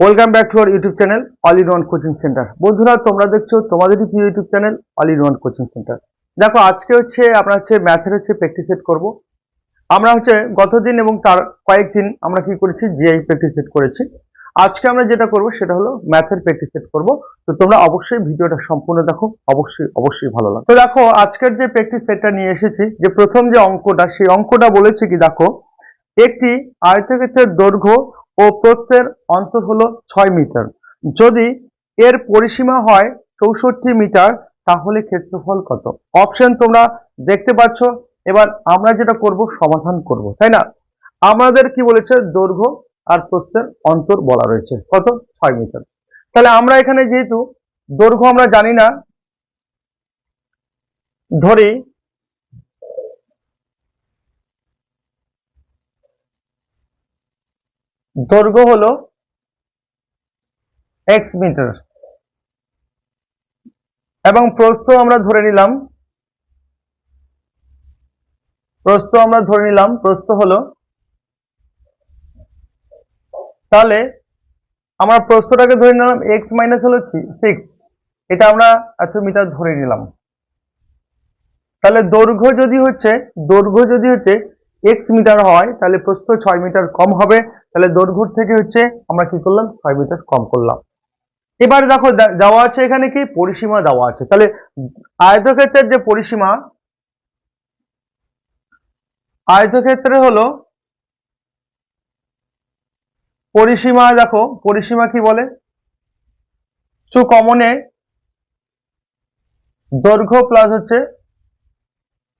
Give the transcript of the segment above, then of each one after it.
Welcome back to our YouTube channel all in one coaching centre বন্ধুরা, তোমরা দেখছ তোমাদেরই প্রিয় YouTube channel all in one coaching centre দেখো, আজকে হচ্ছে আমরা হচ্ছে ম্যাথের হচ্ছে প্র্যাকটিস সেট করব। আমরা হচ্ছে গতদিন এবং তার কয়েকদিন আমরা কি করেছি? জিআই প্র্যাকটিস সেট করেছি। আজকে আমরা যেটা করব সেটা হলো ম্যাথের প্র্যাকটিস সেট করব। তো তোমরা অবশ্যই ভিডিওটা সম্পূর্ণ দেখো, অবশ্যই অবশ্যই ভালো লাগবে। তো দেখো, আজকের যে প্র্যাকটিস সেটটা নিয়ে এসেছি, যে প্রথম যে অঙ্কটা, সেই অঙ্কটা বলেছে কি, দেখো, একটি আয়তক্ষেত্রের দৈর্ঘ্য ও প্রস্থের অন্তর হলো ছয় মিটার। যদি এর পরিসীমা হয় চৌষট্টি মিটার, তাহলে ক্ষেত্রফল কত? অপশন তোমরা দেখতে পাচ্ছ। এবার আমরা যেটা করব, সমাধান করব, তাই না? আমাদের কি বলেছে? দৈর্ঘ্য আর প্রস্থের অন্তর বলা রয়েছে। কত? ছয় মিটার। তাহলে আমরা এখানে যেহেতু দৈর্ঘ্য আমরা জানি না, ধরি দৈর্ঘ্য হলো এক্স মিটার। এবং প্রস্থ আমরা ধরে নিলাম, প্রস্থ আমরা ধরে নিলাম, প্রস্থ হলো, তাহলে আমরা প্রস্থটাকে ধরে নিলাম এক্স মাইনাস হলো সিক্স এটা আমরা এত মিটার ধরে নিলাম। তাহলে দৈর্ঘ্য যদি হচ্ছে, দৈর্ঘ্য যদি হচ্ছে এক্স মিটার হয়, তাহলে প্রস্থ ছয় মিটার কম হবে। তাহলে দৈর্ঘ্য থেকে হচ্ছে আমরা কি করলাম? ছয় মিটার কম করলাম। এবার দেখো দেওয়া আছে এখানে কি? পরিসীমা দেওয়া আছে। তাহলে আয়তক্ষেত্রের যে পরিসীমা, আয়তক্ষেত্রে হলো পরিসীমা, দেখো, পরিসীমা কি বলে? টু কমনে দৈর্ঘ্য প্লাস হচ্ছে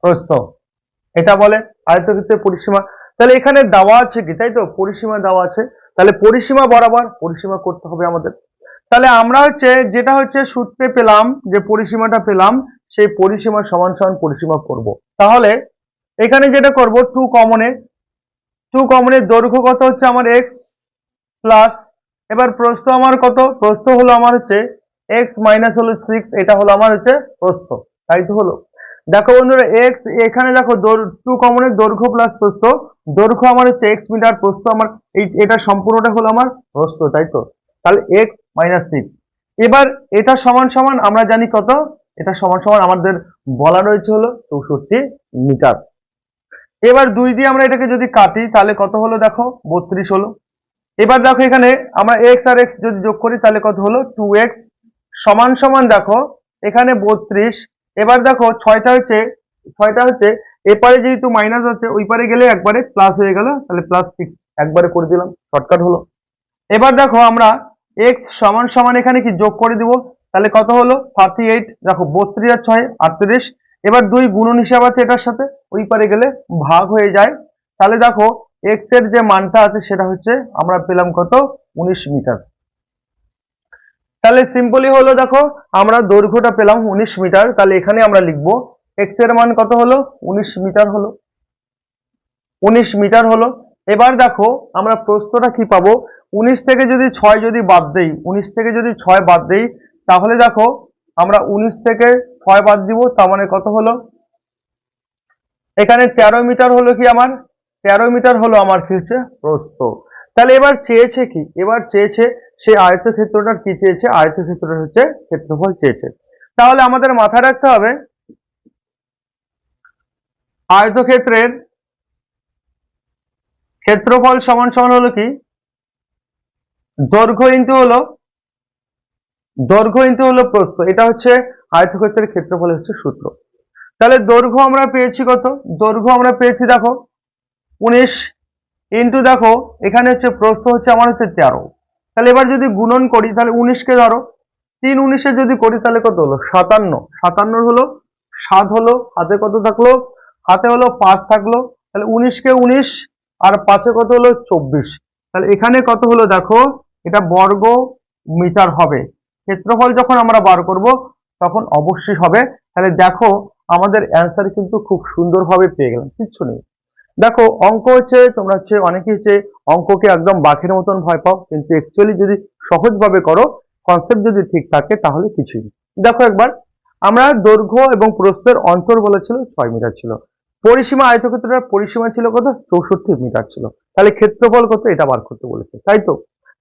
প্রস্থ। এটা বলে আয়তক্ষেত্রের পরিসীমা। তাহলে এখানে দেওয়া আছে কি, তাই তো? পরিসীমা দেওয়া আছে। তাহলে পরিসীমা বরাবর পরিসীমা করতে হবে আমাদের। তাহলে আমরা হচ্ছে, যেটা হচ্ছে সূত্রে পেলাম, যে পরিসীমাটা পেলাম, সেই পরিসীমা সমান সমান পরিসীমা করব। তাহলে এখানে যেটা করব, টু কমনে টু কমনের দৈর্ঘ্য কত হচ্ছে আমার এক্স প্লাস এবার প্রস্থ আমার কত? প্রস্থ হলো আমার হচ্ছে এক্স মাইনাস হলো সিক্স এটা হলো আমার হচ্ছে প্রস্থ। তাই তো হলো? দেখো বন্ধুরা এক্স এখানে দেখো টু কমনের দৈর্ঘ্য প্লাস প্রস্থ। দৈর্ঘ্য আমার হচ্ছে এক্স মিটার প্রস্থ আমার এই, এটা সম্পূর্ণটা হলো আমার প্রস্থ, তাই তো? তাহলে এক্স মাইনাস সিক্স এবার এটা সমান সমান আমরা জানি কত? এটা সমান সমান আমাদের বলা রয়েছে হলো চৌষট্টি মিটার এবার দুই দিয়ে আমরা এটাকে যদি কাটি, তাহলে কত হলো দেখো? বত্রিশ হলো। এবার দেখো এখানে আমরা এক্স আর এক্স যদি যোগ করি, তাহলে কত হলো? টু এক্স সমান সমান দেখো, এখানে বত্রিশ এবার দেখো ছয়টা হচ্ছে ছয়টা হচ্ছে, এপারে যেহেতু মাইনাস আছে ওই পারে গেলে একবারে প্লাস হয়ে গেল, তাহলে প্লাস সিক্স একবারে করে দিলাম শর্টকাট হলো। এবার দেখো আমরা এক্স সমান সমান এখানে কি যোগ করে দিব, তাহলে কত হলো? থার্টি এইট দেখো বত্রিশ আর ছয়, আটত্রিশ। এবার দুই গুণন হিসাব আছে এটার সাথে ওই পারে গেলে ভাগ হয়ে যায়। তাহলে দেখো এক্সের যে মানটা আছে সেটা হচ্ছে, আমরা পেলাম কত? উনিশ মিটার। তাহলে সিম্পলি হলো দেখো, আমরা দৈর্ঘ্যটা পেলাম উনিশ মিটার, তাহলে এখানে আমরা লিখব এক্সের মান কত হলো? উনিশ মিটার হলো। উনিশ মিটার হলো। এবার দেখো, আমরা প্রস্তটা কি পাবো? উনিশ থেকে যদি ছয় যদি বাদ দেই, উনিশ থেকে যদি ছয় বাদ দেই, তাহলে দেখো, আমরা উনিশ থেকে ছয় বাদ দিব, তার মানে কত হলো? এখানে তেরো মিটার হলো কি আমার? তেরো মিটার হলো আমার কি হচ্ছে প্রস্থ। তাহলে এবার চেয়েছে কি? এবার চেয়েছে সেই আয়তক্ষেত্রটা কি চেয়েছে? আয়ত্ত আয়তক্ষেত্রটা হচ্ছে ক্ষেত্রফল চেয়েছে। তাহলে আমাদের মাথায় রাখতে হবে, আয়তক্ষেত্রের ক্ষেত্রফল সমান সমান হলো কি? দৈর্ঘ্য ইন্টু হলো, দৈর্ঘ্য ইন্টু হলো প্রস্থ। এটা হচ্ছে আয়তক্ষেত্রের ক্ষেত্রফল হচ্ছে সূত্র। তাহলে দৈর্ঘ্য আমরা পেয়েছি কত? দৈর্ঘ্য আমরা পেয়েছি দেখো, উনিশ ইন্টু দেখো, এখানে হচ্ছে প্রস্থ হচ্ছে আমার হচ্ছে তেরো। তাহলে এবার যদি গুণন করি, তাহলে উনিশকে ধরো। তিন উনিশে যদি করি, তাহলে কত হলো? সাতান্ন। সাতান্ন হলো, সাত হলো, হাতে কত থাকল? হাতে হলো পাঁচ থাকল। তাহলে উনিশকে উনিশ, আর পাঁচে কত হলো? চব্বিশ। তাহলে এখানে কত হলো দেখো? এটা বর্গ মিটার হবে। ক্ষেত্রফল যখন আমরা বার করব, তখন অবশ্যই হবে। তাহলে দেখো, আমাদের অ্যান্সার কিন্তু খুব সুন্দরভাবে পেয়ে গেলাম, কিচ্ছু নেই। দেখো, অঙ্ক হচ্ছে, তোমরা হচ্ছে অনেকে হচ্ছে অঙ্ককে একদম বাঘের মতন ভয় পাও, কিন্তু অ্যাকচুয়ালি যদি সহজভাবে করো কনসেপ্ট যদি ঠিক থাকে, তাহলে কিছুই দেখো একবার, আমরা দৈর্ঘ্য এবং প্রস্থের অন্তর বলেছিল ছয় মিটার ছিল। পরিসীমা আয়তক্ষেত্রের পরিসীমা ছিল কত? চৌষট্টি মিটার ছিল। তাহলে ক্ষেত্রফল কত? এটা বার করতে বলেছে, তাই তো?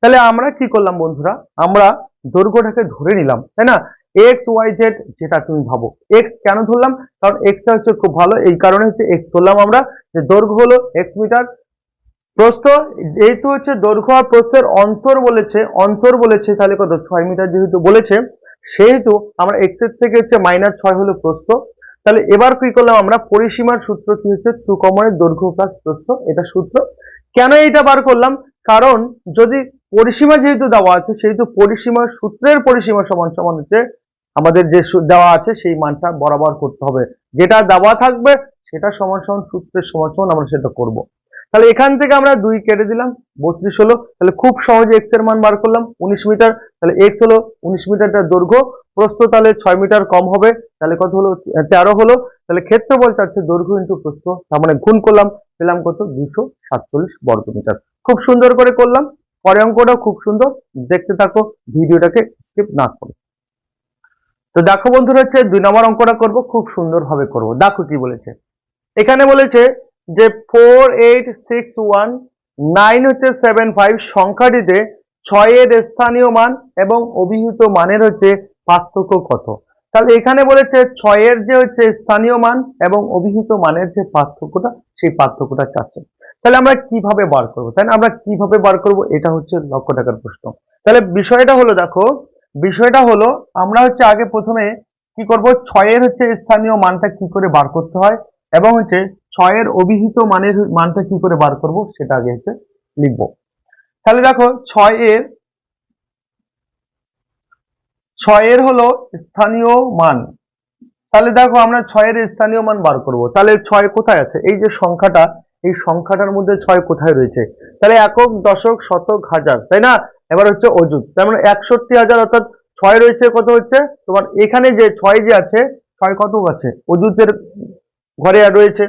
তাহলে আমরা কি করলাম বন্ধুরা? আমরা দৈর্ঘ্যটাকে ধরে নিলাম, তাই না? এক্স ওয়াই জেড যেটা তুমি ভাবো। এক্স কেন ধরলাম? কারণ এক্সটা হচ্ছে খুব ভালো। এই কারণে হচ্ছে এক্স ধরলাম আমরা। যে দৈর্ঘ্য হলো এক্স মিটার প্রস্থ, যেহেতু হচ্ছে দৈর্ঘ্য আর প্রস্থের অন্তর বলেছে অন্তর বলেছে, তাহলে কত? ছয় মিটার যেহেতু বলেছে, সেহেতু আমরা এক্সের থেকে হচ্ছে মাইনাস ছয় হলো প্রস্থ। তাহলে এবার কি করলাম আমরা? পরিসীমার সূত্র কি হচ্ছে? টু কমনের দৈর্ঘ্য প্লাস প্রস্থ, এটা সূত্র। কেন এটা বার করলাম? কারণ যদি পরিসীমা যেহেতু দেওয়া আছে, সেহেতু পরিসীমার সূত্রের পরিসীমা সমান সমান হচ্ছে আমাদের যে দেওয়া আছে সেই মানটা বরাবর করতে হবে। যেটা দেওয়া থাকবে সেটা সমান সমান সূত্রের সমান সমান আমরা সেটা করব। তাহলে এখান থেকে আমরা দুই কেটে দিলাম, বত্রিশ হলো। তাহলে খুব সহজে এক্সের মান বার করলাম, উনিশ মিটার। তাহলে এক্স হলো উনিশ মিটারটা দৈর্ঘ্য। প্রস্থ তাহলে ছয় মিটার কম হবে। তাহলে কত হলো? তেরো হলো। তাহলে ক্ষেত্রফল চাচ্ছে দৈর্ঘ্য ইন্টু প্রস্থ। তার মানে গুণ করলাম, পেলাম কত? দুশো সাতচল্লিশ বর্গ মিটার। খুব সুন্দর করে করলাম। পরে অঙ্কটাও খুব সুন্দর। দেখতে থাকো, ভিডিওটাকে স্কিপ না করো। তো দেখো বন্ধুরা হচ্ছে দুই নম্বর অঙ্কটা করব, খুব সুন্দর ভাবে করব। দেখো কি বলেছে। এখানে বলেছে যে four eight six one nine হচ্ছে সেভেন ফাইভ সংখ্যাটিতে ছয়ের স্থানীয় মান এবং অভিহিত মানের হচ্ছে পার্থক্য কত। তাহলে এখানে বলেছে ছয়ের যে হচ্ছে স্থানীয় মান এবং অভিহিত মানের যে পার্থক্যটা, সেই পার্থক্যটা চাচ্ছে। তাহলে আমরা কীভাবে বার করব? তাই না আমরা কীভাবে বার করব? এটা হচ্ছে লক্ষ টাকার প্রশ্ন। তাহলে বিষয়টা হলো, দেখো বিষয়টা হলো, আমরা হচ্ছে আগে প্রথমে কি করব, ছয়ের হচ্ছে স্থানীয় মানটা কি করে বার করতে হয় এবং হচ্ছে ছয়ের অভিহিত মানের মানটা কি করে বার করব, সেটা আগে হচ্ছে লিখব। তাহলে দেখো, ছয়ের ছয়ের হলো স্থানীয় মান। তাহলে দেখো, আমরা ছয়ের স্থানীয় মান বার করব। তাহলে ছয় কোথায় আছে? এই যে সংখ্যাটা, এই সংখ্যাটার মধ্যে ছয় কোথায় রয়েছে? তাহলে একক, দশক, শতক, হাজার, তাই না? এবার হচ্ছে অযুত তার মানে একষট্টি হাজার অর্থাৎ ছয় রয়েছে, কত হচ্ছে? তোমার এখানে যে ছয় যে আছে, ছয় কত আছে? অযুতের ঘরে রয়েছে।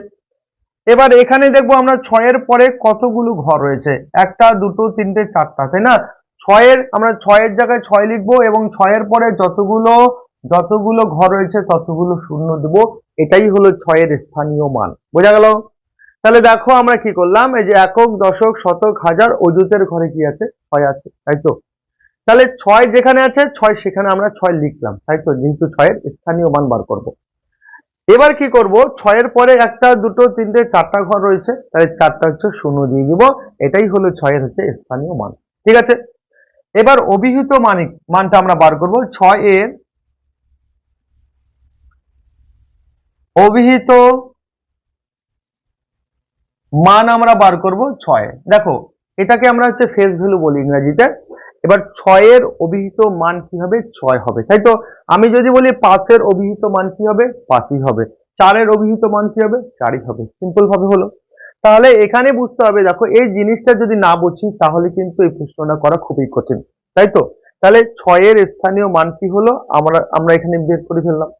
এবার এখানে দেখব আমরা ছয়ের পরে কতগুলো ঘর রয়েছে। একটা, দুটো, তিনটে, চারটা, তাই না? ছয়ের, আমরা ছয়ের জায়গায় ছয় লিখব এবং ছয়ের পরে যতগুলো যতগুলো ঘর রয়েছে, ততগুলো শূন্য দেবো। এটাই হলো ছয়ের স্থানীয় মান। বোঝা গেল? তাহলে দেখো আমরা কি করলাম, এই যে একক, দশক, শতক, হাজার অযুতের ঘরে কি আছে? ছয় আছে, তাই তাহলে ছয় যেখানে আছে, ছয় সেখানে আমরা ছয় লিখলাম যেহেতু ছয়ের স্থানীয় মান বার করব। এবার কি করব? ছয়ের পরে একটা, দুটো, তিনটে, চারটা ঘর রয়েছে, তাহলে চারটা হচ্ছে শূন্য দিয়ে দিব, এটাই হলো ছয়ের হচ্ছে স্থানীয় মান, ঠিক আছে? এবার অভিহিত মানিক মানটা আমরা বার করব ছয় এর অভিহিত মান আমরা বার করব ছয়। দেখো এটাকে আমরা হচ্ছে ফেস ভ্যালু বলি ইংরাজিতে। এবার ছয়ের অভিহিত মান কি হবে? ছয় হবে, তাই তো? আমি যদি বলি পাঁচের অভিহিত মান কি হবে? পাঁচই হবে। চারের অভিহিত মান কি হবে? চারই হবে। সিম্পল ভাবে হলো। তাহলে এখানে বুঝতে হবে, দেখো, এই জিনিসটা যদি না বুঝি, তাহলে কিন্তু এই প্রশ্নটা করা খুবই কঠিন, তাই তো? তাহলে ছয়ের স্থানীয় মান কি হলো? আমরা আমরা এখানে বের করে ফেললাম।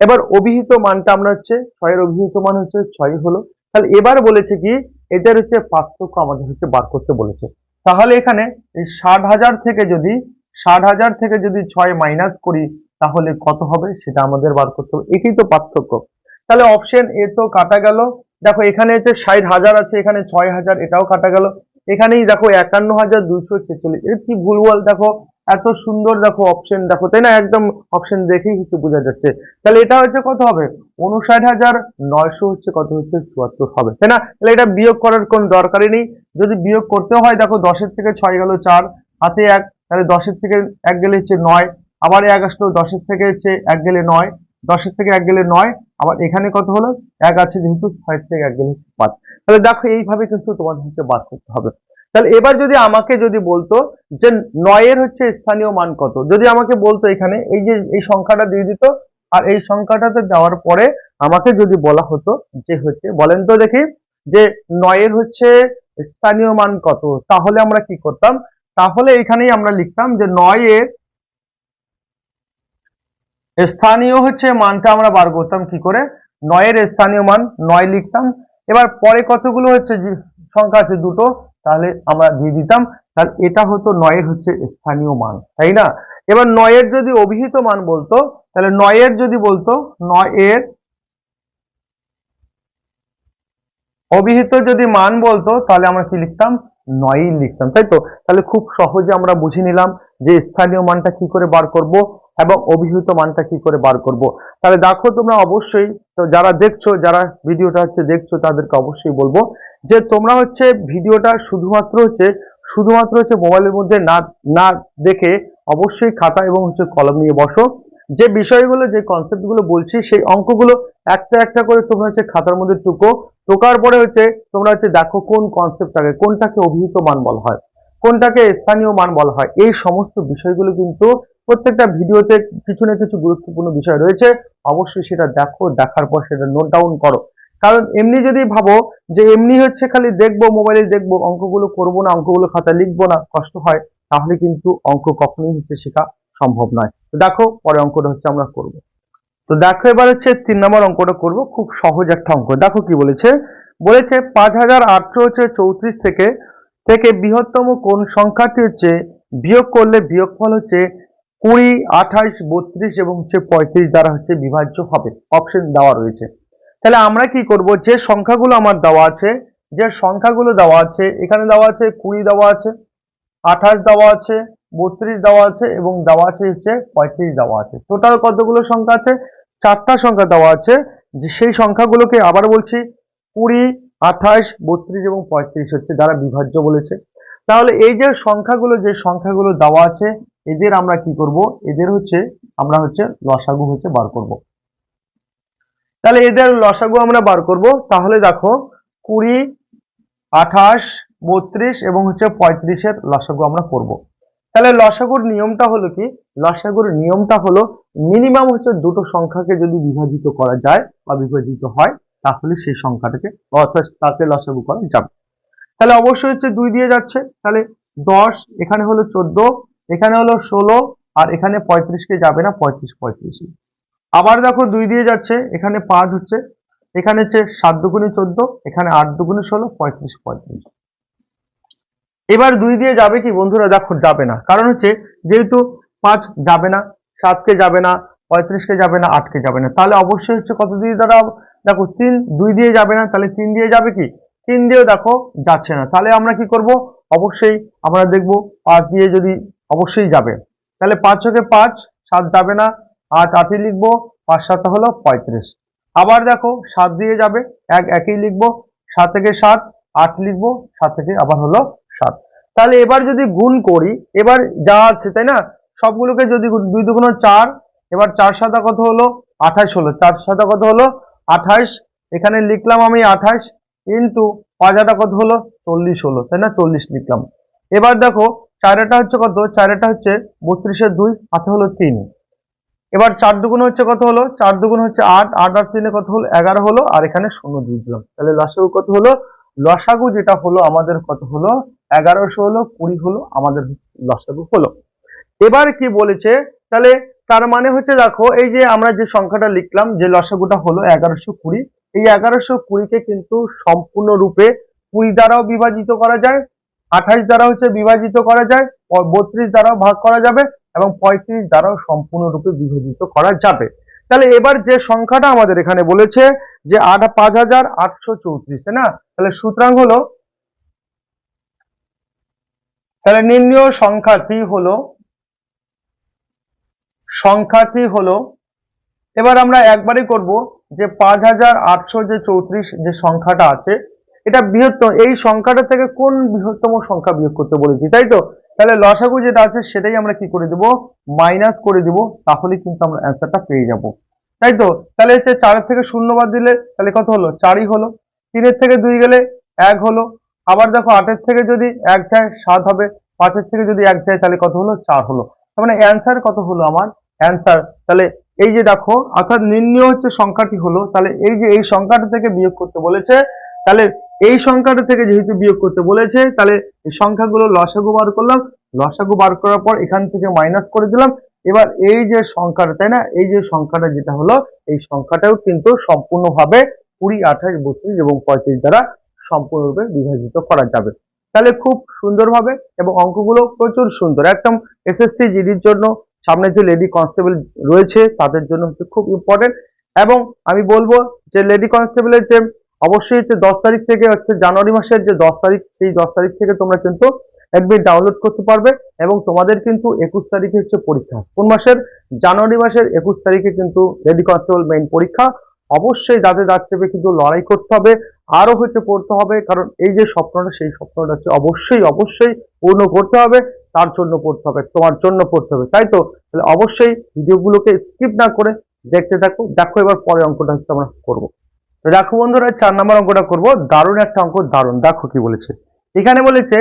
এবার অভিহিত মানটা আমরা হচ্ছে, ছয়ের অভিহিত মান হচ্ছে ছয় হলো। তাহলে এবার বলেছে কি এটার হচ্ছে পার্থক্য আমাদের হচ্ছে বার করতে বলেছে। তাহলে এখানে এই ষাট হাজার থেকে যদি, ষাট হাজার থেকে যদি ছয় মাইনাস করি, তাহলে কত হবে? সেটা আমাদের বার করতে হবে। এটাই তো পার্থক্য। তাহলে অপশন এ তো কাটা গেল। দেখো, এখানে হচ্ছে ষাট হাজার আছে, এখানে ছয় হাজার, এটাও কাটা গেল। এখানেই দেখো একান্ন হাজার দুশো ছেচল্লিশ। এর কি ভুলভাল দেখো? এত সুন্দর দেখো অপশন দেখো, তাই না? একদম অপশন দেখেই কিছু বোঝা যাচ্ছে। তাহলে এটা হচ্ছে কত হবে? উনষাট হাজার নয়শো হচ্ছে কত হচ্ছে চুয়াত্তর হবে, তাই না? তাহলে এটা বিয়োগ করার কোন দরকারই নেই। যদি বিয়োগ করতে হয়, দেখো, দশের থেকে ছয় গেল চার, হাতে এক, তাহলে দশের থেকে এক গেলে হচ্ছে নয়, আবার এক আসলো, দশের থেকে হচ্ছে এক গেলে নয়, দশের থেকে এক গেলে নয়, আবার এখানে কত হলো? এক আছে যেহেতু ছয় থেকে এক গেলে হচ্ছে পাঁচ। তাহলে দেখো, এইভাবে কিন্তু তোমাদের হচ্ছে বার করতে হবে। তাহলে এবার যদি আমাকে যদি বলতো যে নয়ের হচ্ছে স্থানীয় মান কত, যদি আমাকে বলতো এখানে এই যে, এই সংখ্যাটা দিয়ে দিত, আর এই সংখ্যাটাতে যাওয়ার পরে আমাকে যদি বলা হতো যে হচ্ছে, বলেন তো দেখি, যে নয়ের হচ্ছে স্থানীয় মান কত, তাহলে আমরা কি করতাম? তাহলে এখানেই আমরা লিখতাম যে নয়ের স্থানীয় হচ্ছে মানটা আমরা বার করতাম কি করে? নয়ের স্থানীয় মান নয় লিখতাম। এবার পরে কতগুলো হচ্ছে সংখ্যা আছে দুটো তাহলে আমরা দিয়ে দিতাম। তাহলে এটা হতো নয়ের হচ্ছে স্থানীয় মান, তাই না? এবার নয়ের যদি অভিহিত মান বলতো, তাহলে নয়ের যদি বলতো, নয়ের অভিহিত যদি মান বলতো, তাহলে আমরা কি লিখতাম? নয়ই লিখতাম, তাই তো? তাহলে খুব সহজে আমরা বুঝে নিলাম যে স্থানীয় মানটা কি করে বার করব এবং অভিহিত মানটা কি করে বার করব। তাহলে দেখো তোমরা অবশ্যই, তো যারা দেখছ, যারা ভিডিওটা হচ্ছে দেখছ, তাদেরকে অবশ্যই বলব যে তোমরা হচ্ছে ভিডিওটা শুধুমাত্র হচ্ছে শুধুমাত্র হচ্ছে মোবাইলের মধ্যে না না দেখে অবশ্যই খাতা এবং হচ্ছে কলম নিয়ে বসো। যে বিষয়গুলো, যে কনসেপ্টগুলো বলছি, সেই অঙ্কগুলো একটা একটা করে তোমরা হচ্ছে খাতার মধ্যে টুকো। টোকার পরে হচ্ছে তোমরা হচ্ছে দেখো কোন কনসেপ্টটাকে কোনটাকে অভিহিত মান বলা হয়, কোনটাকে স্থানীয় মান বলা হয়। এই সমস্ত বিষয়গুলো কিন্তু প্রত্যেকটা ভিডিওতে কিছু না কিছু গুরুত্বপূর্ণ বিষয় রয়েছে। অবশ্যই সেটা দেখো, দেখার পর সেটা নোট ডাউন করো। কারণ এমনি যদি ভাবো যে এমনি হচ্ছে খালি দেখব মোবাইলে দেখব, অঙ্কগুলো করব না, অঙ্কগুলো খাতায় লিখব না, কষ্ট হয়, তাহলে কিন্তু অঙ্ক কখনোই হচ্ছে শেখা সম্ভব নয়। তো দেখো পরে অঙ্কটা হচ্ছে আমরা করব। তো দেখো এবার হচ্ছে তিন নম্বর অঙ্কটা করব, খুব সহজ একটা অঙ্ক। দেখো কি বলেছে? বলেছে পাঁচ হাজার আটশো হচ্ছে চৌত্রিশ থেকে থেকে বৃহত্তম কোন সংখ্যাটি হচ্ছে বিয়োগ করলে বিয়োগফল হচ্ছে কুড়ি, আঠাইশ, বত্রিশ এবং হচ্ছে পঁয়ত্রিশ দ্বারা হচ্ছে বিভাজ্য হবে। অপশন দেওয়া রয়েছে। তাহলে আমরা কি করব? যে সংখ্যাগুলো আমার দেওয়া আছে, যে সংখ্যাগুলো দেওয়া আছে, এখানে দেওয়া আছে কুড়ি দেওয়া আছে, আঠাশ দেওয়া আছে, বত্রিশ দেওয়া আছে এবং দেওয়া আছে হচ্ছে পঁয়ত্রিশ দেওয়া আছে। টোটাল কতগুলো সংখ্যা আছে? চারটা সংখ্যা দেওয়া আছে, যে সেই সংখ্যাগুলোকে আবার বলছি, কুড়ি, আঠাশ, বত্রিশ এবং পঁয়ত্রিশ হচ্ছে যারা বিভাজ্য বলেছে। তাহলে এই যে সংখ্যাগুলো যে সংখ্যাগুলো দেওয়া আছে, এদের আমরা কি করব? এদের হচ্ছে, আমরা হচ্ছে লসাগু হচ্ছে বার করব। তাহলে এদের লসাগু আমরা বার করব। তাহলে দেখো, কুড়ি, আঠাশ, বত্রিশ এবং হচ্ছে পঁয়ত্রিশের লসাগু আমরা করব। তাহলে লসাগুর নিয়মটা হলো কি? লসাগুর নিয়মটা হলো মিনিমাম হচ্ছে দুটো সংখ্যাকে যদি বিভাজিত করা যায় বা বিভাজিত হয়, তাহলে সেই সংখ্যাটাকে অর্থাৎ তাকে লসাগু করা যাবে। তাহলে অবশ্যই হচ্ছে দুই দিয়ে যাচ্ছে। তাহলে দশ, এখানে হলো চোদ্দ, এখানে হলো ষোলো, আর এখানে পঁয়ত্রিশকে যাবে না, পঁয়ত্রিশ পঁয়ত্রিশ। আবার দেখো দুই দিয়ে যাচ্ছে, এখানে পাঁচ হচ্ছে, এখানে হচ্ছে সাত দুগুণে চোদ্দ, এখানে আট দুগুণে ষোলো, পঁয়ত্রিশ পঁয়ত্রিশ। এবার দুই দিয়ে যাবে কি বন্ধুরা, দেখো যাবে না। কারণ হচ্ছে যেহেতু পাঁচ যাবে না সাতকে যাবে না পঁয়ত্রিশকে যাবে না আটকে যাবে না। তাহলে অবশ্যই হচ্ছে কত দিয়ে দ্বারা দেখো তিন, দুই দিয়ে যাবে না, তাহলে তিন দিয়ে যাবে কি? তিন দিয়েও দেখো যাচ্ছে না। তাহলে আমরা কি করব? অবশ্যই আমরা দেখব পাঁচ দিয়ে যদি অবশ্যই যাবে। তাহলে পাঁচ ছকে পাঁচ, সাত যাবে না আট আটই লিখব, পাঁচ সাত হলো পঁয়ত্রিশ। আবার দেখো, সাত দিয়ে যাবে, এক একই লিখব, সাত থেকে সাত, আট লিখব, সাত থেকে আবার হলো সাত। তাহলে এবার যদি গুণ করি, এবার যা আছে, তাই না? সবগুলোকে যদি দুই দুগুণ চার, এবার চার সাতা কত হলো? আঠাশ হলো। চার সাতা কত হলো? আঠাশ। এখানে লিখলাম আমি আঠাশ, ইন্টু পাঁচ হাতা কত হলো? চল্লিশ হলো, তাই না? চল্লিশ লিখলাম। এবার দেখো চারেটা হচ্ছে কত? চারেটা হচ্ছে বত্রিশের দুই হাতে হলো তিন। এবার চার দুগুণ হচ্ছে কত হলো? চার দুগুণ হচ্ছে আট আট আট তিনে কত হলো? এগারো হলো, আর এখানে শূন্য দিয়ে দিলাম। তাহলে লসাগু কত হলো? লসাগু যেটা হলো আমাদের কত হলো? এগারোশো হলো, কুড়ি হলো, আমাদের লসাগু হলো। এবার কি বলেছে? তাহলে তার মানে হচ্ছে দেখো, এই যে আমরা যে সংখ্যাটা লিখলাম, যে লসাগুটা হলো এগারোশো কুড়ি, এই এগারোশো কুড়িকে কিন্তু সম্পূর্ণরূপে কুড়ি দ্বারাও বিভাজিত করা যায়, আঠাশ দ্বারা হচ্ছে বিভাজিত করা যায় বত্রিশ দ্বারাও ভাগ করা যাবে এবং পঁয়ত্রিশ দ্বারাও সম্পূর্ণরূপে বিভাজিত করা যাবে। তাহলে এবার যে সংখ্যাটা আমাদের এখানে বলেছে যে আট, পাঁচ হাজার আটশো চৌত্রিশ, তাই না? তাহলে সুতরাং হলো, তাহলে নির্ণয় সংখ্যাটি হলো সংখ্যাটি হলো, এবার আমরা একবারই করব যে পাঁচ হাজার আটশো যে চৌত্রিশ যে সংখ্যাটা আছে, এটা বৃহত্তম, এই সংখ্যাটা থেকে কোন বৃহত্তম সংখ্যা বিয়োগ করতে বলেছি, তাই তো? তাহলে লসাগু যেটা আছে সেটাই আমরা কি করে দেব? মাইনাস করে দিব তাহলে কিন্তু আমরা অ্যান্সারটা পেয়ে যাব। তাই তো? তাহলে হচ্ছে চারের থেকে শূন্য বাদ দিলে তাহলে কত হলো? চারই হলো। তিনের থেকে দুই গেলে এক হলো। আবার দেখো আটের থেকে যদি এক যায়, সাত হবে। পাঁচের থেকে যদি এক যায়, তাহলে কত হলো? চার হলো। তার মানে অ্যান্সার কত হলো আমার? অ্যান্সার তাহলে এই যে দেখো, অর্থাৎ নির্ণয় হচ্ছে সংখ্যাটি হলো, তাহলে এই যে এই সংখ্যাটা থেকে বিয়োগ করতে বলেছে, তাহলে এই সংখ্যাটা থেকে যেহেতু বিয়োগ করতে বলেছে, তাহলে এই সংখ্যাগুলো লসাগু বার করলাম। লসাগু বার করার পর এখান থেকে মাইনাস করে দিলাম। এবার এই যে সংখ্যাটা, তাই না? এই যে সংখ্যাটা যেটা হলো, এই সংখ্যাটাও কিন্তু সম্পূর্ণভাবে কুড়ি, আঠাশ, বত্রিশ এবং পঁয়ত্রিশ দ্বারা সম্পূর্ণরূপে বিভাজিত করা যাবে। তাহলে খুব সুন্দরভাবে এবং অঙ্কগুলো প্রচুর সুন্দর। একদম এসএসসি জিডির জন্য সামনে যে লেডি কনস্টেবল রয়েছে, তাদের জন্য হচ্ছে খুব ইম্পর্টেন্ট এবং আমি বলব যে লেডি কনস্টেবলের যে অবশ্যই হচ্ছে দশ তারিখ থেকে হচ্ছে জানুয়ারি মাসের যে দশ তারিখ, সেই দশ তারিখ থেকে তোমরা কিন্তু অ্যাডমিট ডাউনলোড করতে পারবে এবং তোমাদের কিন্তু একুশ তারিখে হচ্ছে পরীক্ষা। কোন মাসের? জানুয়ারি মাসের একুশ তারিখে কিন্তু লেডি কনস্টেবল মেইন পরীক্ষা। অবশ্যই দাঁতে দাঁত কিন্তু লড়াই করতে হবে আরও হচ্ছে পড়তে হবে, কারণ এই যে স্বপ্নটা, সেই স্বপ্নটা হচ্ছে অবশ্যই অবশ্যই পূর্ণ করতে হবে, তার জন্য পড়তে হবে, তোমার জন্য পড়তে হবে, তাই তো? তাহলে অবশ্যই ভিডিওগুলোকে স্কিপ না করে দেখতে থাকো। দেখো এবার পরে অঙ্কটা হচ্ছে আমরা করব। দেখো বন্ধুরা, চার নম্বর অঙ্কটা করব। দারুণ একটা অঙ্ক, দারুণ। দেখো কি বলেছে। এখানে বলেছে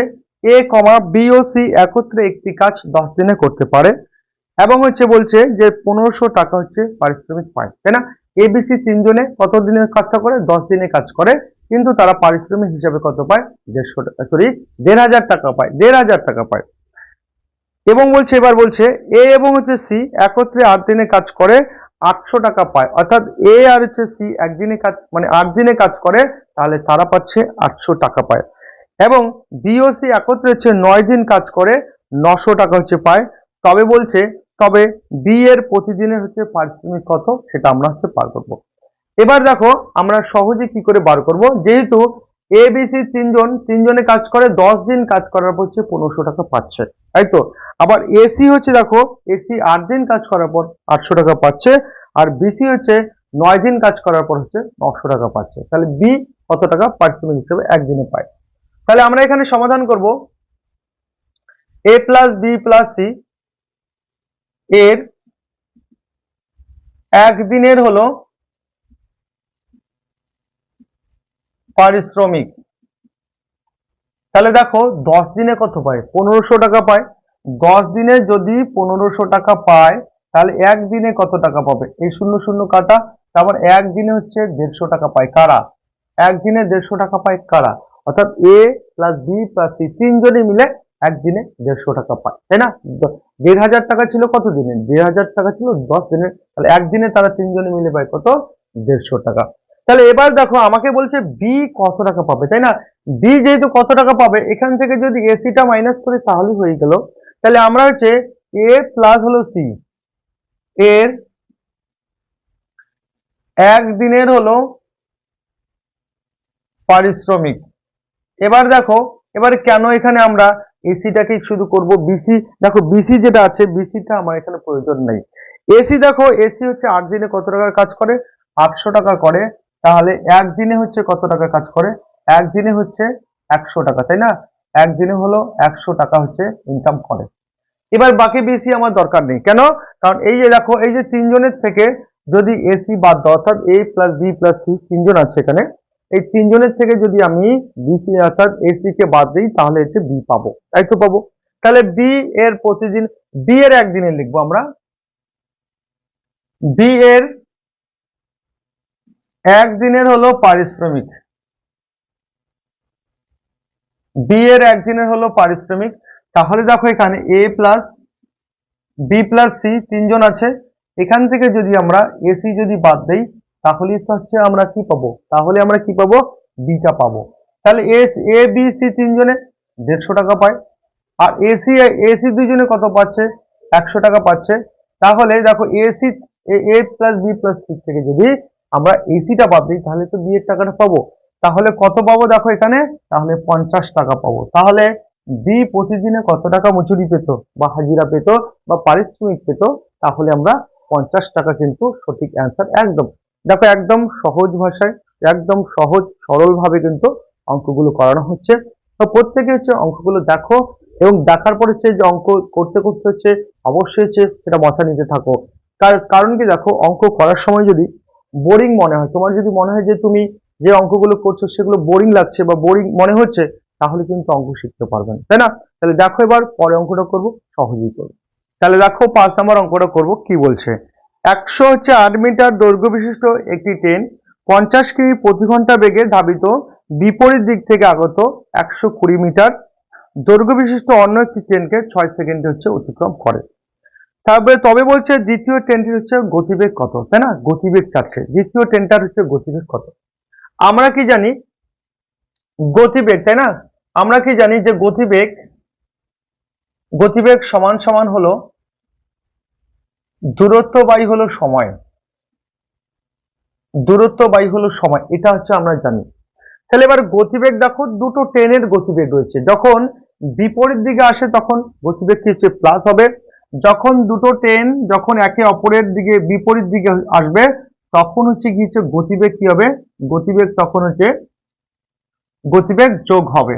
এ কমা বি ও সি একত্রে একটি কাজ দশ দিনে করতে পারে এবং হচ্ছে বলছে যে পনেরোশো টাকা হচ্ছে পারিশ্রমিক পায় তাই না? এবিসি তিনজনে কত দিনের কাজটা করে? দশ দিনে কাজ করে। কিন্তু তারা পারিশ্রমিক হিসাবে কত পায়? দেড়শো টাকা সরি দেড় হাজার টাকা পায়, দেড় হাজার টাকা পায়। এবং বলছে, এবার বলছে এ এবং হচ্ছে সি একত্রে আট দিনে কাজ করে আটশো টাকা পায়। অর্থাৎ এ আর হচ্ছে সি একদিনে কাজ মানে আট দিনে কাজ করে, তাহলে তারা পাচ্ছে আটশো টাকা পায়। এবং বি ও সি একত্রে হচ্ছে নয় দিন কাজ করে, নশো টাকা হচ্ছে পায়। তবে বলছে, তবে বি এর প্রতিদিনের হচ্ছে পারিশ্রমিক কত, সেটা আমরা হচ্ছে বার করব। এবার দেখো, আমরা সহজে কি করে বার করব? যেহেতু এ বি সি তিনজন, তিনজনে কাজ করে, দশ দিন কাজ করার পর হচ্ছে পনেরোশো টাকা পাচ্ছে। তাই তো? আবার এসি হচ্ছে দেখো এসি আট দিন কাজ করার পর আটশো টাকা পাচ্ছে, আর বিসি হচ্ছে নয় দিন কাজ করার পর হচ্ছে নশো টাকা পাচ্ছে। তাহলে বি কত টাকা? পারিশ্রমিক হিসেবে একদিনে পায়। তাহলে আমরা এখানে সমাধান করব। A plus B plus C এর একদিনের হলো পারিশ্রমিক। তাহলে দেখো, দশ দিনে কত পায়? পনেরোশো টাকা পায়। দশ দিনে যদি পনেরোশো টাকা পায়, তাহলে একদিনে কত টাকা পাবে? এই শূন্য শূন্য কাটা, তারপর একদিনে হচ্ছে দেড়শো টাকা পায়। কারা? একদিনে দেড়শো টাকা পায় কারা? অর্থাৎ A plus B plus C তিনজনে মিলে একদিনে দেড়শো টাকা পায়। তাই না? দেড় হাজার টাকা ছিল কত দিনে? দেড় হাজার টাকা ছিল দশ দিনে। তাহলে একদিনে তারা তিনজনে মিলে পায় কত? দেড়শো টাকা। তাহলে এবার দেখো আমাকে বলছে বি কত টাকা পাবে, তাই না? বি যেহেতু কত টাকা পাবে, এখান থেকে যদি এসিটা মাইনাস করি তাহলে হয়ে গেল। তাহলে আমরা হচ্ছে এ প্লাস হলো সি এর একদিনের হলো পারিশ্রমিক। এবার দেখো, এবার কেন এখানে আমরা এসিটাকে শুধু করব? বিসি দেখো বিসি যেটা আছে বিসিটা আমার এখানে প্রয়োজন নেই। এসি দেখো এসি হচ্ছে আট দিনে কত টাকার কাজ করে? আটশো টাকা করে। তাহলে একদিনে হচ্ছে কত টাকা কাজ করে? একদিনে হচ্ছে একশো টাকা, তাই না? একদিনে হলো একশো টাকা হচ্ছে ইনকাম করে। এবার বাকি বিসি আমার দরকার নেই। কেন? কারণ এই যে দেখো, এই যে তিনজনের থেকে যদি এসি বাদ দাও, অর্থাৎ A plus B plus C তিনজন আছে এখানে, এই তিনজনের থেকে যদি আমি বিসি অর্থাৎ এসি কে বাদ দিই, তাহলে হচ্ছে বি পাবো। তাই তো পাবো? তাহলে বি এর প্রতিদিন বি এর একদিনে লিখব আমরা। বি এর একদিনের হলো পারিশ্রমিক। বি এর একদিনের হলো পারিশ্রমিক। তাহলে দেখো এখানে A plus B plus C তিনজন আছে। এখান থেকে যদি আমরা এসি যদি বাদ দেই, তাহলে হচ্ছে আমরা কি পাবো? তাহলে আমরা কি পাবো? বিটা পাবো। তাহলে এস এ বি সি তিনজনে দেড়শো টাকা পায়। আর এসি এসি দুইজনে কত পাচ্ছে? একশো টাকা পাচ্ছে। তাহলে দেখো AC A plus B plus C থেকে যদি আমরা এসিটা বাদ দিই, তাহলে তো বিয়ের টাকাটা পাবো। তাহলে কত পাবো দেখো এখানে? তাহলে পঞ্চাশ টাকা পাবো। তাহলে বি প্রতিদিনে কত টাকা মজুরি পেত বা হাজিরা পেত বা পারিশ্রমিক পেত? তাহলে আমরা পঞ্চাশ টাকা কিন্তু সঠিক অ্যান্সার একদম। দেখো একদম সহজ ভাষায়, একদম সহজ সরল ভাবে কিন্তু অঙ্কগুলো করানো হচ্ছে। তো প্রত্যেকে হচ্ছে অঙ্কগুলো দেখো এবং দেখার পরে হচ্ছে যে অঙ্ক করতে করতে হচ্ছে, অবশ্যই হচ্ছে সেটা মশা নিতে থাকো। কারণ কি দেখো, অঙ্ক করার সময় যদি বোরিং মনে হয়। তোমার যদি মনে হয় যে তুমি যে অঙ্কগুলো করছ সেগুলো বোরিং লাগছে বা বোরিং মনে হচ্ছে, তাহলে কিন্তু অঙ্ক শিখতে পারবেন তাই না? তাহলে দেখো এবার পরে অঙ্কটা করব, সহজেই করব। তাহলে দেখো পাঁচ নম্বর অঙ্কটা করব, কি বলছে? একশো হচ্ছে আট মিটার দৈর্ঘ্য বিশিষ্ট একটি ট্রেন পঞ্চাশ কিমি প্রতি ঘণ্টা বেগে ধাবিত, বিপরীত দিক থেকে আগত একশো কুড়ি মিটার দৈর্ঘ্য বিশিষ্ট অন্য একটি ট্রেনকে ছয় সেকেন্ডে হচ্ছে অতিক্রম করে। তারপরে তবে বলছে দ্বিতীয় ট্রেনটির হচ্ছে গতিবেগ কত? তাই না? গতিবেগ চাচ্ছে। দ্বিতীয় ট্রেনটার হচ্ছে গতিবেগ কত? আমরা কি জানি? গতিবেগ, তাই না? আমরা কি জানি যে গতিবেগ গতিবেগ সমান সমান হলো দূরত্ব বাই হলো সময়। দূরত্ব বাই হলো সময়, এটা হচ্ছে আমরা জানি। তাহলে এবার গতিবেগ দেখো, দুটো ট্রেনের গতিবেগ রয়েছে। যখন বিপরীত দিকে আসে তখন গতিবেগ কি হচ্ছে? প্লাস হবে। যখন দুটো ট্রেন যখন একে অপরের দিকে, বিপরীত দিকে আসবে, তখন হচ্ছে কি হচ্ছে গতিবেগ কি হবে? গতিবেগ তখন হচ্ছে, গতিবেগ যোগ হবে।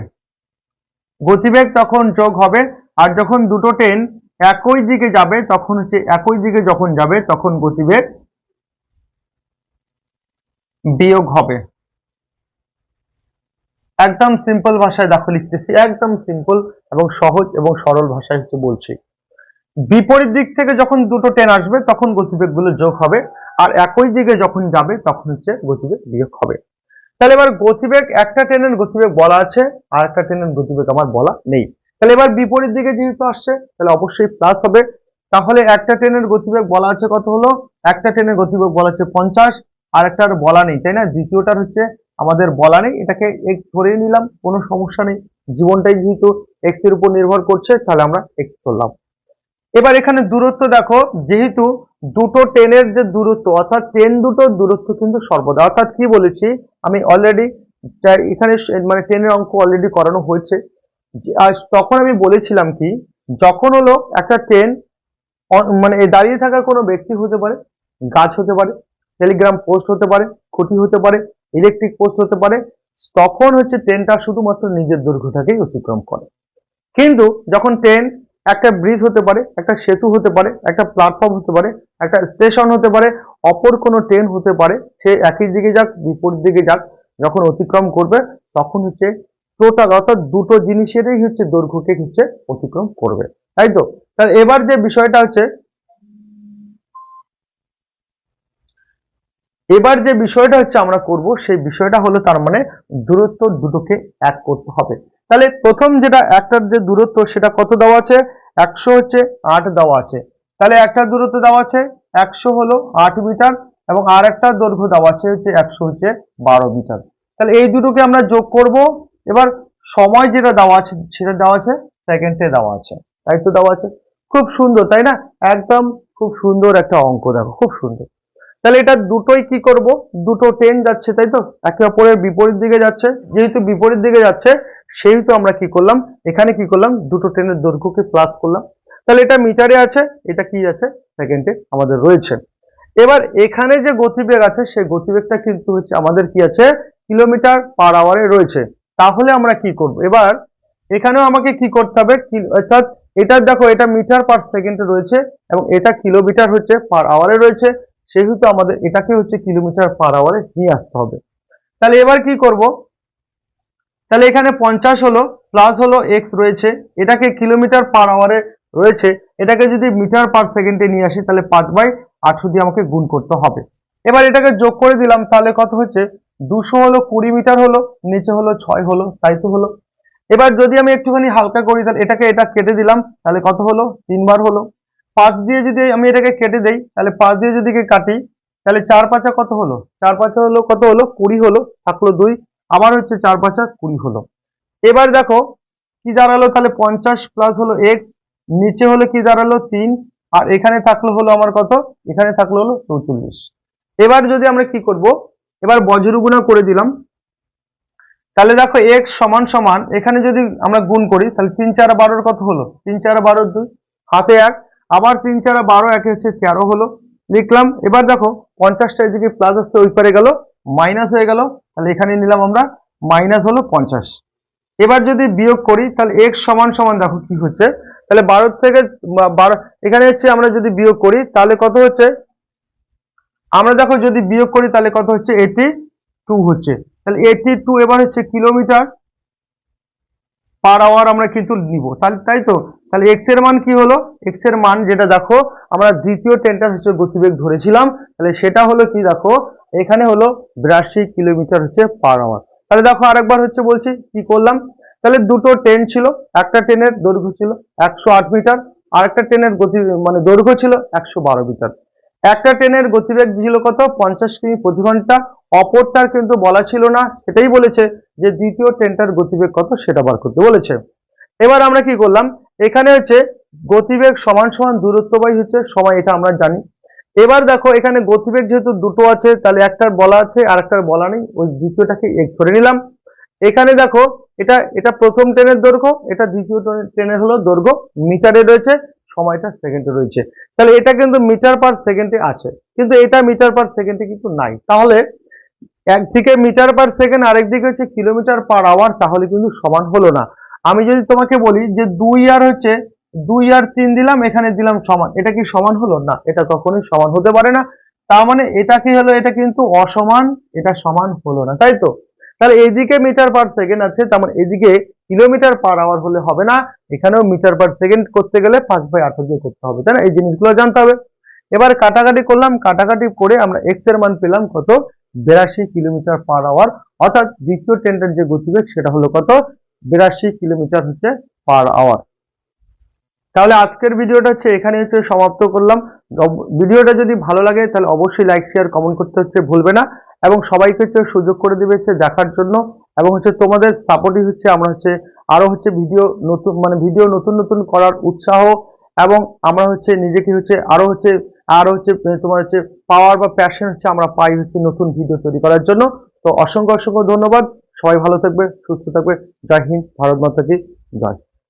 গতিবেগ তখন যোগ হবে, আর যখন দুটো ট্রেন একই দিকে যাবে, তখন হচ্ছে একই দিকে যখন যাবে, তখন গতিবেগ বিয়োগ হবে। একদম সিম্পল ভাষায় দেখো লিখতেছি, একদম সিম্পল এবং সহজ এবং সরল ভাষায় হচ্ছে বলছি। বিপরীত দিক থেকে যখন দুটো ট্রেন আসবে, তখন গতিবেগগুলো যোগ হবে। আর একই দিকে যখন যাবে, তখন হচ্ছে গতিবেগ বিয়োগ হবে। তাহলে এবার গতিবেগ, একটা ট্রেনের গতিবেগ বলা আছে, আর একটা ট্রেনের গতিবেগ আমার বলা নেই। তাহলে এবার বিপরীত দিকে যেহেতু আসছে, তাহলে অবশ্যই প্লাস হবে। তাহলে একটা ট্রেনের গতিবেগ বলা আছে কত হলো? একটা ট্রেনের গতিবেগ বলা আছে পঞ্চাশ, আর একটার বলা নেই, তাই না? দ্বিতীয়টার হচ্ছে আমাদের বলা নেই, এটাকে এক্স ধরে নিলাম, কোনো সমস্যা নেই। জীবনটাই যেহেতু এক্সের উপর নির্ভর করছে, তাহলে আমরা এক্স ধরলাম। এবার এখানে দূরত্ব দেখো, যেহেতু দুটো ট্রেনের যে দূরত্ব, অর্থাৎ ট্রেন দুটো দূরত্ব কিন্তু সর্বদা, অর্থাৎ কি বলেছি, আমি অলরেডি এখানে মানে ট্রেনের অঙ্ক অলরেডি করানো হয়েছে তখন আমি বলেছিলাম কি, যখন হলো একটা ট্রেন মানে দাঁড়িয়ে থাকা কোনো ব্যক্তি হতে পারে, গাছ হতে পারে, টেলিগ্রাম পোস্ট হতে পারে, খুঁটি হতে পারে ইলেকট্রিক পোস্ট হতে পারে, তখন হচ্ছে ট্রেনটা শুধুমাত্র নিজের দৈর্ঘ্যটাকেই অতিক্রম করে। কিন্তু যখন ট্রেন একটা ব্রিজ হতে পারে, একটা সেতু হতে পারে, একটা প্ল্যাটফর্ম হতে পারে, একটা স্টেশন হতে পারে, অপর কোনো ট্রেন হতে পারে, সে একই দিকে যাক, বিপরীত দিকে যাক, যখন অতিক্রম করবে, তখন হচ্ছে টোটাল অর্থাৎ দুটো জিনিসেরই হচ্ছে দৈর্ঘ্যকে হচ্ছে অতিক্রম করবে, তাই তো? তাহলে এবার যে বিষয়টা হচ্ছে, এবার যে বিষয়টা হচ্ছে আমরা করব, সেই বিষয়টা হলো তার মানে দূরত্ব দুটোকে এক করতে হবে। তাহলে প্রথম যেটা একটার যে দূরত্ব সেটা কত দেওয়া আছে? একশো হচ্ছে আট দেওয়া আছে। তাহলে একটা দূরত্ব দেওয়া আছে একশো হলো আট মিটার এবং আর একটা দৈর্ঘ্য দেওয়া আছে হচ্ছে একশো হচ্ছে বারো মিটার। তাহলে এই দুটোকে আমরা যোগ করব। এবার সময় যেটা দেওয়া আছে সেটা দেওয়া আছে সেকেন্ডে দেওয়া আছে। তাই তো দেওয়া আছে? খুব সুন্দর, তাই না? একদম খুব সুন্দর একটা অঙ্ক, দেখো, খুব সুন্দর। তাহলে এটা দুটোই কি করব? দুটো ট্রেন যাচ্ছে, তাই তো? একে অপরের বিপরীত দিকে যাচ্ছে। যেহেতু বিপরীত দিকে যাচ্ছে সেহেতু আমরা কি করলাম? এখানে কি করলাম? দুটো ট্রেনের দৈর্ঘ্যকে প্লাস করলাম। তাহলে এটা মিটারে আছে, এটা কি আছে? সেকেন্ডে আমাদের রয়েছে। এবার এখানে যে গতিবেগ আছে, সেই গতিবেগটা কিন্তু হচ্ছে আমাদের কি আছে? কিলোমিটার পার আওয়ারে রয়েছে। তাহলে আমরা কি করব? এবার এখানেও আমাকে কি করতে হবে? অর্থাৎ এটা দেখো, এটা মিটার পার সেকেন্ডে রয়েছে এবং এটা কিলোমিটার হচ্ছে পার আওয়ারে রয়েছে। সেহেতু আমাদের এটাকে হচ্ছে কিলোমিটার পার আওয়ারে নিয়ে আসতে হবে। তাহলে এবার কি করব? তাহলে এখানে পঞ্চাশ হলো প্লাস হলো এক্স রয়েছে। এটাকে কিলোমিটার পার আওয়ারে রয়েছে। এটাকে যদি মিটার পার সেকেন্ডে নিয়ে আসি, তাহলে পাঁচ বাই আটশো দিয়ে আমাকে গুণ করতে হবে। এবার এটাকে যোগ করে দিলাম, তাহলে কত হচ্ছে? দুশো হলো, কুড়ি মিটার হলো, নিচে হলো, ছয় হলো, তাই তো হলো। এবার যদি আমি একটুখানি হালকা করি, তাহলে এটাকে এটা কেটে দিলাম, তাহলে কত হলো? তিনবার হলো। পাঁচ দিয়ে যদি আমি এটাকে কেটে দেই, তাহলে পাঁচ দিয়ে যদি কাটি, তাহলে চার পাঁচা কত হলো? চার পাঁচা হলো, কত হলো? কুড়ি হলো, থাকল দুই। আবার হচ্ছে চার পাঁচা কুড়ি হলো। এবার দেখো, কি দাঁড়াল? তাহলে পঞ্চাশ প্লাস হলো এক্স নিচে হলো কি দাঁড়াল? তিন, আর এখানে থাকল হলো আমার কত? এখানে থাকল হলো চৌচল্লিশ। এবার যদি আমরা কি করব? এবার বজ্রগুণা করে দিলাম। তাহলে দেখো এক্স সমান সমান, এখানে যদি আমরা গুণ করি, তাহলে তিন চার বারোর কত হলো? তিন চার বারোর দুই, হাতে এক, আবার তিন চার বারো একে হচ্ছে তেরো হলো। লিখলাম, এবার দেখো, পঞ্চাশটা এদিকে প্লাস আসতে ওই পারে গেল। মাইনাস হয়ে গেল, তাহলে এখানে নিলাম আমরা মাইনাস হলো পঞ্চাশ। এবার যদি বিয়োগ করি, তাহলে এক্স সমান সমান দেখো কি হচ্ছে। তাহলে বারো থেকে, বারো, এখানে হচ্ছে আমরা যদি বিয়োগ করি, তাহলে কত হচ্ছে? আমরা দেখো যদি বিয়োগ করি, তাহলে কত হচ্ছে? এটি টু হচ্ছে। তাহলে এটি টু এবার হচ্ছে কিলোমিটার পার আওয়ার আমরা কিন্তু নিব। তাহলে তাই তো? তাহলে এক্সের মান কি হলো? এক্সের মান যেটা দেখো, আমরা দ্বিতীয় টেনটার হচ্ছে গতিবেগ ধরেছিলাম। তাহলে সেটা হলো কি দেখো? এখানে হলো বিরাশি কিলোমিটার হচ্ছে পার আওয়ার তাহলে দেখো আরেকবার হচ্ছে বলছি, কি করলাম? তাহলে দুটো ট্রেন ছিল, একটা ট্রেনের দৈর্ঘ্য ছিল একশো আট মিটার আরেকটা ট্রেনের গতি মানে দৈর্ঘ্য ছিল একশো বারো মিটার একটা ট্রেনের গতিবেগ ছিল কত? পঞ্চাশ কিমি প্রতি ঘণ্টা। অপরটার কিন্তু বলা ছিল না, সেটাই বলেছে যে দ্বিতীয় ট্রেনটার গতিবেগ কত সেটা বার করতে বলেছে। এবার আমরা কি করলাম? এখানে হচ্ছে গতিবেগ সমান সমান দূরত্ব বাই হচ্ছে সময়, এটা আমরা জানি। এবার দেখো, এখানে গতিবেগ যেহেতু দুটো আছে, তাহলে একটার বলা আছে আর একটার বলা নেই, ওই দ্বিতীয়টাকে ধরে নিলাম। এখানে দেখো, এটা এটা প্রথম ট্রেনের দৈর্ঘ্য, এটা দ্বিতীয় ট্রেনের হলো দৈর্ঘ্য, মিটারে রয়েছে, সময়টা সেকেন্ডে রয়েছে। তাহলে এটা কিন্তু মিটার পার সেকেন্ডে আছে, কিন্তু এটা মিটার পার সেকেন্ডে কিন্তু নাই। তাহলে একদিকে মিটার পার সেকেন্ড আরেকদিকে হচ্ছে কিলোমিটার পার আওয়ার, তাহলে কিন্তু সমান হলো না। আমি যদি তোমাকে বলি যে দুই আর হচ্ছে দুই আর তিন দিলাম, এখানে দিলাম সমান। এটা কি সমান হলো? না, এটা কখনোই সমান হতে পারে না। তার মানে এটা কি হলো? এটা কিন্তু অসমান, এটা সমান হলো না, তাই তো? তাহলে এইদিকে মিটার পার সেকেন্ড আছে, তার মানে এদিকে কিলোমিটার পার আওয়ার হলে হবে না। এখানেও মিটার পার সেকেন্ড করতে গেলে পাঁচ বাই আঠারো দিয়ে করতে হবে, তাই না? এই জিনিসগুলো জানতে হবে। এবার কাটাকাটি করলাম, কাটাকাটি করে আমরা এক্সের মান পেলাম কত? বিরাশি কিলোমিটার পার আওয়ার। অর্থাৎ দ্বিতীয় ট্রেনটার যে গতিবেগ, সেটা হলো কত? বিরাশি কিলোমিটার হচ্ছে পার আওয়ার। তাহলে আজকের ভিডিওটা হচ্ছে এখানে হচ্ছে সমাপ্ত করলাম। ভিডিওটা যদি ভালো লাগে তাহলে অবশ্যই লাইক শেয়ার কমেন্ট করতে হচ্ছে ভুলবে না। এবং সবাইকে হচ্ছে সুযোগ করে দিবে হচ্ছে দেখার জন্য। এবং হচ্ছে তোমাদের সাপোর্টই হচ্ছে আমরা হচ্ছে আরও হচ্ছে ভিডিও নতুন মানে ভিডিও নতুন নতুন করার উৎসাহ এবং আমরা হচ্ছে নিজেকে হচ্ছে আরও হচ্ছে আরও হচ্ছে তোমার হচ্ছে পাওয়ার বা প্যাশন হচ্ছে আমরা পাই হচ্ছে নতুন ভিডিও তৈরি করার জন্য। তো অসংখ্য অসংখ্য ধন্যবাদ। সবাই ভালো থাকবে, সুস্থ থাকবে। জয় হিন্দ, ভারত মাতা কি, জয়।